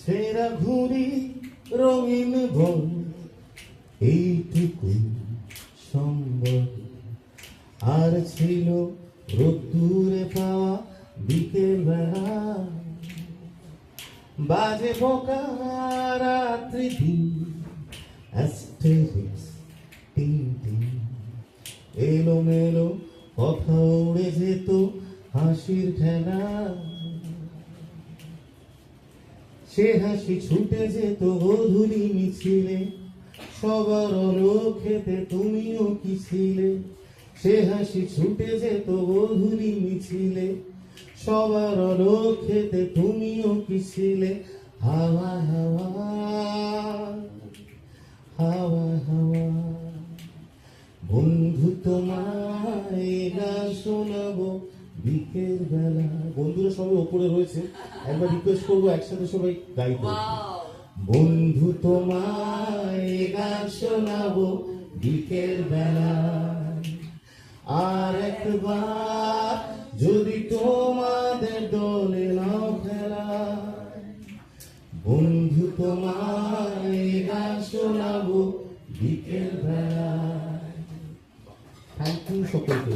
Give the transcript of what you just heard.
সেরা ঘুরি রঙিন বন এইটুকু সম্ভব আর ছিল রোদ্দুরে পাওয়া বিকেল বেলা বাজে বোকা রাত্রি দিন, অ্যাস্টেরিক্স টিং টিং এলো মেলো কথা উড়ে যেত হাসির খেলা। সে হাসি ছুটে যেত গধুলি মিছিলে। সবার খেতে তুমিও কি ছিলে? সে হাসি ছুটে যেত গধুলি মিছিলে। সবার খেতে তুমিও কি ছিলে? হাওয়া হাওয়া হাওয়া হাওয়া। বন্ধু তোমায় গান শোনাবো। বিকেল বেলা বন্ধুরা সবাই ওপরে রয়েছে। একবার রিকোয়েস্ট করব একসাথে সবাই গাইবো বন্ধু তোমায় গান শোনাবো বিকেল বেলা আর একবার যদি তোমাদের দলে নাও খেলা। বন্ধু তোমায় গান শোনাবো বিকেল বেলা থ্যাংক ইউ সকলকে